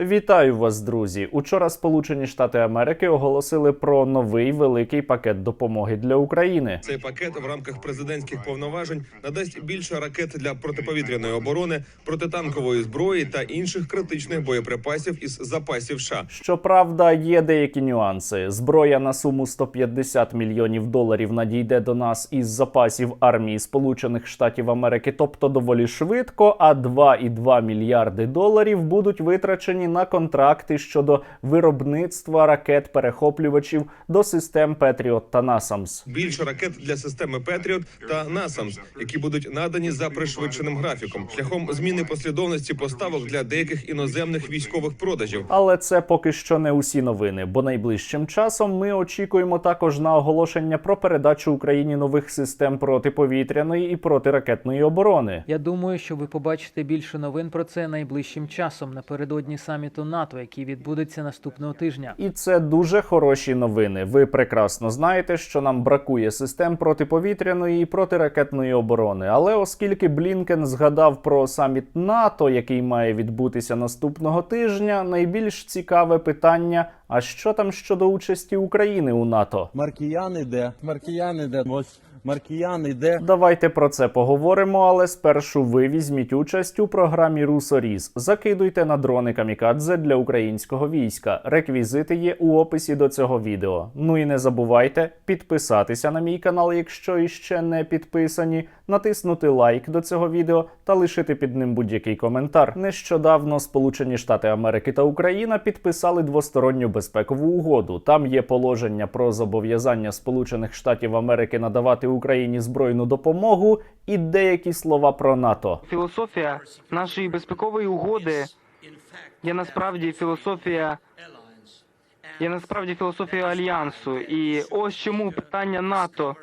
Вітаю вас, друзі! Учора Сполучені Штати Америки оголосили про новий великий пакет допомоги для України. Цей пакет в рамках президентських повноважень надасть більше ракет для протиповітряної оборони, протитанкової зброї та інших критичних боєприпасів із запасів США. Щоправда, є деякі нюанси. Зброя на суму 150 мільйонів доларів надійде до нас із запасів армії Сполучених Штатів Америки, тобто доволі швидко. А 2,2 мільярди доларів будуть витрачені на контракти щодо виробництва ракет-перехоплювачів до систем Петріот та Насамс. Більше ракет для системи Петріот та Насамс, які будуть надані за пришвидшеним графіком, шляхом зміни послідовності поставок для деяких іноземних військових продажів. Але це поки що не усі новини, бо найближчим часом ми очікуємо також на оголошення про передачу Україні нових систем протиповітряної і протиракетної оборони. Я думаю, що ви побачите більше новин про це найближчим часом напередодні саміту НАТО, який відбудеться наступного тижня. І це дуже хороші новини. Ви прекрасно знаєте, що нам бракує систем протиповітряної і протиракетної оборони. Але оскільки Блінкен згадав про саміт НАТО, який має відбутися наступного тижня, найбільш цікаве питання: а що там щодо участі України у НАТО? Маркіян іде, Маркіян іде, ось Маркіян іде. Давайте про це поговоримо, але спершу ви візьміть участь у програмі Русоріз. Закидуйте на дрони камікадзе для українського війська. Реквізити є у описі до цього відео. Ну і не забувайте підписатися на мій канал, якщо іще не підписані, натиснути лайк до цього відео та лишити під ним будь-який коментар. Нещодавно Сполучені Штати Америки та Україна підписали двосторонню безпекову угоду. Там є положення про зобов'язання Сполучених Штатів Америки надавати Україні збройну допомогу і деякі слова про НАТО. Філософія нашої безпекової угоди є насправді філософія. Є насправді філософія альянсу, і ось чому питання НАТО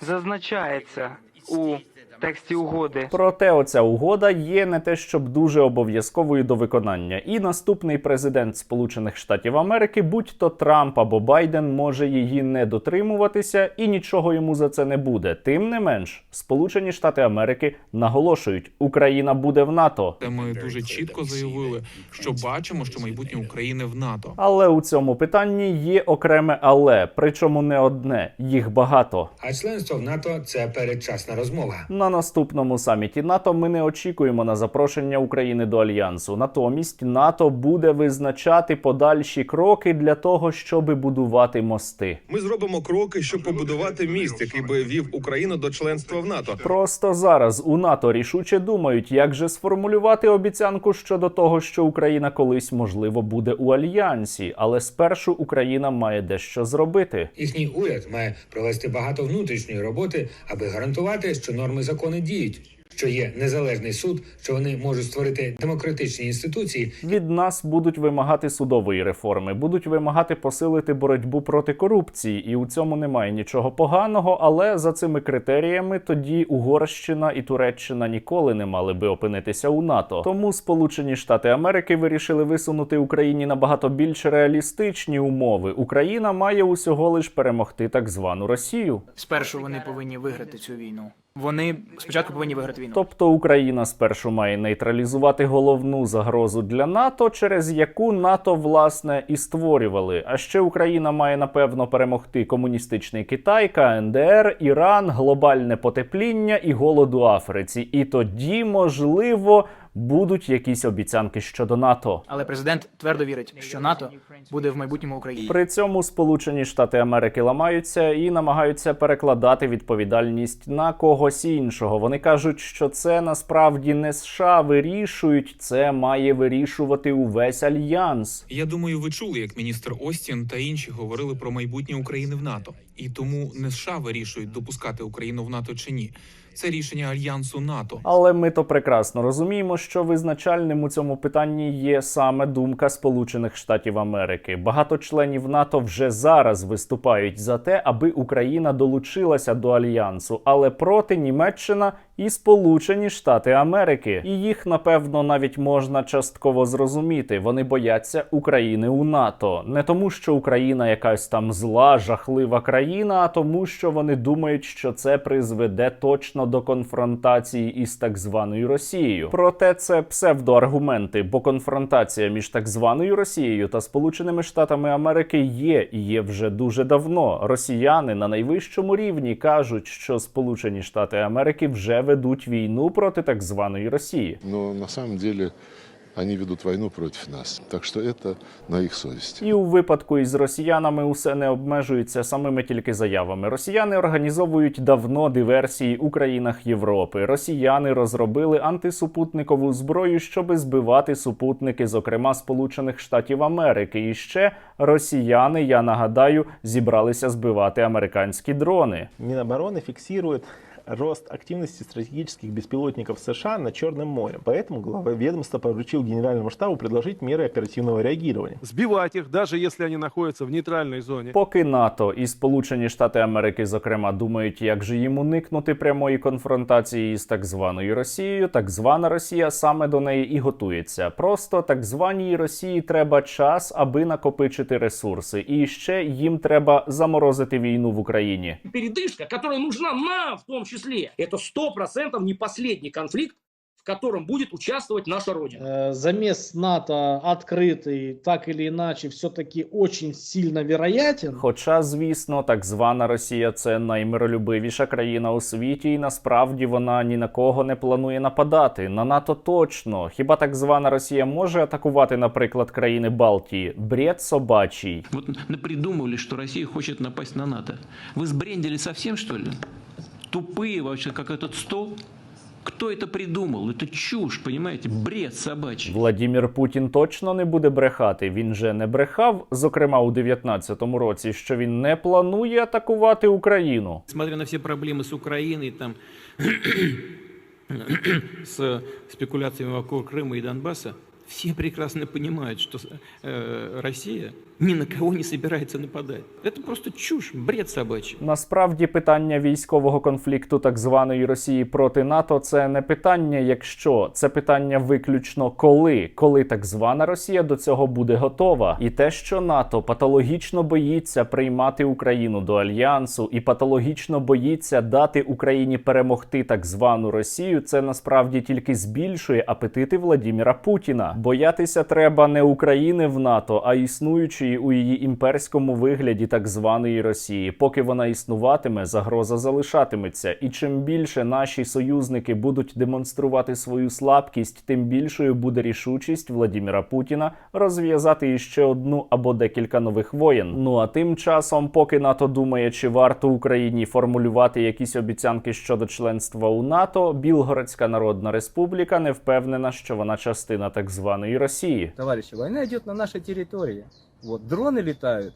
зазначається у тексті угоди. Проте оця угода є не те, щоб дуже обов'язковою до виконання. І наступний президент Сполучених Штатів Америки, будь то Трамп або Байден, може її не дотримуватися, і нічого йому за це не буде. Тим не менш, Сполучені Штати Америки наголошують, Україна буде в НАТО. Ми дуже чітко заявили, що бачимо, що майбутнє України в НАТО. Але у цьому питанні є окреме але, причому не одне, їх багато. А членство в НАТО це передчасна розмова. На наступному саміті НАТО ми не очікуємо на запрошення України до альянсу. Натомість НАТО буде визначати подальші кроки для того, щоб будувати мости. Ми зробимо кроки, щоб побудувати міст, який би вів Україну до членства в НАТО. Просто зараз у НАТО рішуче думають, як же сформулювати обіцянку щодо того, що Україна колись можливо буде у альянсі, але спершу Україна має дещо зробити. Їхній уряд має провести багато внутрішньої роботи, аби гарантувати, що норми закону діють, що є незалежний суд, що вони можуть створити демократичні інституції, Від нас будуть вимагати судової реформи, будуть вимагати посилити боротьбу проти корупції, і у цьому немає нічого поганого. Але за цими критеріями тоді Угорщина і Туреччина ніколи не мали би опинитися у НАТО. Тому Сполучені Штати Америки вирішили висунути Україні набагато більш реалістичні умови. Україна має усього лиш перемогти так звану Росію. Спершу вони повинні виграти цю війну. Вони спочатку повинні виграти війну. Тобто Україна спершу має нейтралізувати головну загрозу для НАТО, через яку НАТО власне і створювали. А ще Україна має напевно перемогти комуністичний Китай, КНДР, Іран, глобальне потепління і голод у Африці. І тоді, можливо, будуть якісь обіцянки щодо НАТО. Але президент твердо вірить, що НАТО буде в майбутньому Україні. При цьому Сполучені Штати Америки ламаються і намагаються перекладати відповідальність на когось іншого. Вони кажуть, що це насправді не США вирішують, це має вирішувати увесь альянс. Я думаю, ви чули, як міністр Остін та інші говорили про майбутнє України в НАТО, і тому не США вирішують допускати Україну в НАТО чи ні. Це рішення альянсу НАТО. Але ми то прекрасно розуміємо, що визначальним у цьому питанні є саме думка Сполучених Штатів Америки. Багато членів НАТО вже зараз виступають за те, аби Україна долучилася до альянсу, але проти Німеччина і Сполучені Штати Америки. І їх напевно навіть можна частково зрозуміти. Вони бояться України у НАТО не тому, що Україна якась там зла, жахлива країна, а тому, що вони думають, що це призведе точно до конфронтації із так званою Росією. Проте це псевдоаргументи, бо конфронтація між так званою Росією та Сполученими Штатами Америки є і є вже дуже давно. Росіяни на найвищому рівні кажуть, що Сполучені Штати Америки вже ведуть війну проти так званої Росії. Но на самом деле они ведут войну против нас. Так что это на их совести. І у випадку із росіянами усе не обмежується самими тільки заявами. Росіяни організовують давно диверсії у країнах Європи. Росіяни розробили антисупутникову зброю, щоби збивати супутники, зокрема Сполучених Штатів Америки. І ще росіяни, я нагадаю, зібралися збивати американські дрони. Минобороны фиксирует рост активности стратегических беспилотников США над Черным морем. Поэтому глава ведомства поручил Генеральному штабу предложить меры оперативного реагирования. Сбивать их, даже если они находятся в нейтральной зоне. Поки НАТО і Сполучені Штати Америки, зокрема, думають, як же їм уникнути прямої конфронтації з так званою Росією, так звана Росія саме до неї і готується. Просто так званій Росії треба час, аби накопичити ресурси, і ще їм треба заморозити війну в Україні. передышка, которая нужна нам в том числе. Это сто процентов не последний конфликт, в котором будет участвовать наша Родина. Э, Замес НАТО открытый, так или иначе, все-таки очень сильно вероятен. Хоча, звісно, так звана Росія це наймиролюбивіша країна у світі, і насправді вона ні на кого не планує нападати. На НАТО точно. Хіба так звана Росія може атакувати, наприклад, країни Балтії? Бред собачий. Вот напридумывали, что Россия хочет напасть на НАТО. Вы сбрендили совсем, что ли? Тупые вообще, как этот стол? Кто это придумал? Это чушь, понимаете? Бред собачий. Владімір Путін точно не буде брехати. Він же не брехав, зокрема у 19-му році, що він не планує атакувати Україну. Смотря на все проблемы с Украиной, там, с спекуляциями вокруг Крыма и Донбасса, все прекрасно понимают, что э, Россия ни на кого не собирается нападать. Это просто чушь, бред собачий. Насправді питання військового конфлікту так званої Росії проти НАТО це не питання, якщо це питання виключно коли, коли так звана Росія до цього буде готова. І те, що НАТО патологічно боїться приймати Україну до альянсу і патологічно боїться дати Україні перемогти так звану Росію, це насправді тільки збільшує апетити Владіміра Путіна. Боятися треба не України в НАТО, а існуючої у її імперському вигляді так званої Росії. Поки вона існуватиме, загроза залишатиметься. І чим більше наші союзники будуть демонструвати свою слабкість, тим більшою буде рішучість Владіміра Путіна розв'язати іще одну або декілька нових воєн. Ну а тим часом, поки НАТО думає, чи варто Україні формулювати якісь обіцянки щодо членства у НАТО, Білгородська Народна Республіка не впевнена, що вона частина так званої Росії. Товарищи, война идет на нашей территории. Вот, дроны летают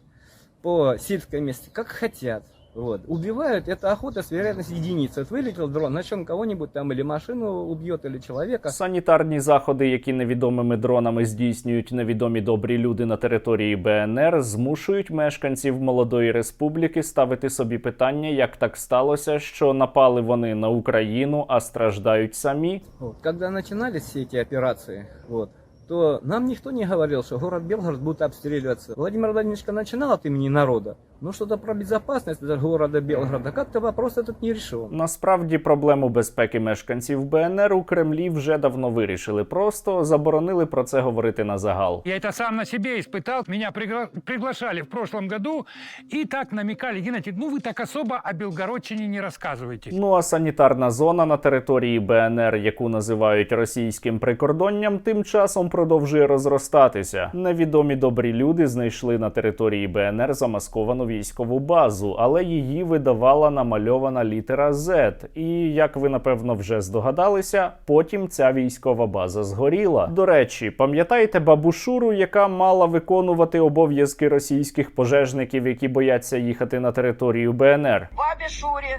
по сельской местности, как хотят. Вот. Убивают, это охота с вероятностью единицы. Вот вылетел дрон, значит он кого-нибудь там или машину убьет, или человека. Санітарні заходи, які невідомими дронами здійснюють невідомі добрі люди на території БНР, змушують мешканців молодої республіки ставити собі питання, як так сталося, що напали вони на Україну, а страждають самі. Вот. Когда начинались все эти операции, вот, то нам никто не говорил, что город Белгород будет обстреливаться. Владимир Владимирович начинал от имени народа, ну что-то про безопасность даже города Белгорода, как-то вопрос этот не решил. Насправді проблему безпеки мешканців БНР у Кремлі вже давно вирішили. Просто заборонили про це говорити на загал. Я это сам на себе испытал. Меня пригла- приглашали в прошлом году и так намекали, Геннадий, ну вы так особо о Белгородчине не рассказывайте. Ну а санітарна зона на території БНР, яку називають російським прикордонням, тим часом продовжує розростатися. Невідомі добрі люди знайшли на території БНР замасковану військову базу, але її видавала намальована літера Z. І як ви напевно вже здогадалися, потім ця військова база згоріла. До речі, пам'ятаєте бабу Шуру, яка мала виконувати обов'язки російських пожежників, які бояться їхати на територію БНР? Бабе Шуре,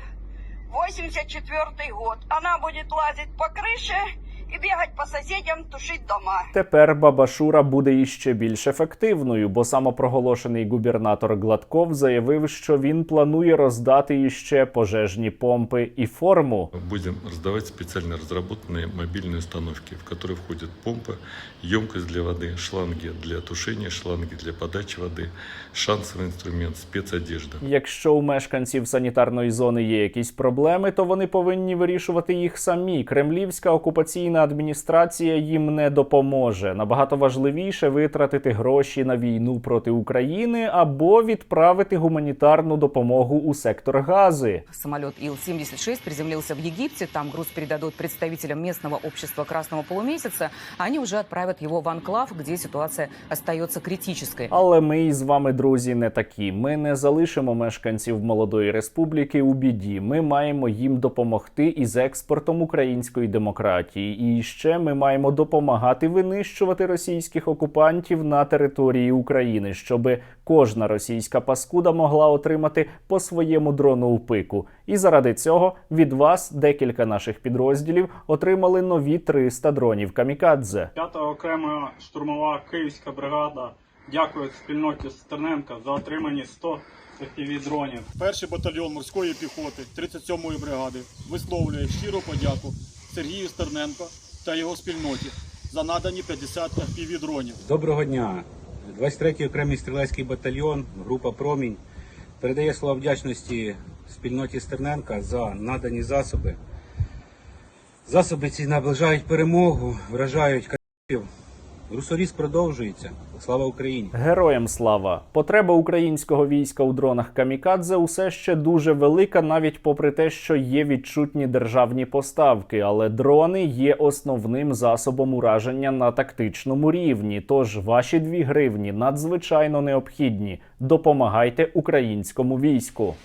84 год. Она будет лазить по крыше и бегать по соседям, тушить дома. Тепер баба Шура буде іще більш ефективною, бо самопроголошений губернатор Гладков заявив, що він планує роздати іще пожежні помпи і форму. Будем раздавать специально разработанные мобильные установки, в которые входят помпа, емкость для воды, шланги для тушения, шланги для подачи воды, шансовый инструмент, спецодежда. Якщо у мешканців санітарної зони є якісь проблеми, то вони повинні вирішувати їх самі. Кремлівська окупаційна адміністрація їм не допоможе. Набагато важливіше витратити гроші на війну проти України або відправити гуманітарну допомогу у сектор Гази. Самолет Ил-76 приземлился в Египте. Там груз передадут представителям местного общества Красного полумесяца. Они уже отправят его в анклав, где ситуация остается критической. Але ми із вами, друзі, не такі. Ми не залишимо мешканців молодої республіки у біді. Ми маємо їм допомогти із експортом української демократії. І ще ми маємо допомагати винищувати російських окупантів на території України, щоб кожна російська паскуда могла отримати по своєму дрону у пику. І заради цього від вас декілька наших підрозділів отримали нові 300 дронів камікадзе. П'ята окрема штурмова київська бригада дякує спільноті Стерненка за отримані 100 fpv дронів. Перший батальйон морської піхоти 37-ї бригади висловлює щиру подяку Сергію Стерненко та його спільноті за надані 50 fpv дронів. Доброго дня! 23-й окремий стрілецький батальйон, група Промінь передає слова вдячності спільноті Стерненка за надані засоби. Засоби ці наближають перемогу, вражають капів. Русоріз продовжується. Слава Україні! Героям слава! Потреба українського війська у дронах камікадзе усе ще дуже велика, навіть попри те, що є відчутні державні поставки. Але дрони є основним засобом ураження на тактичному рівні. Тож ваші дві гривні надзвичайно необхідні. Допомагайте українському війську.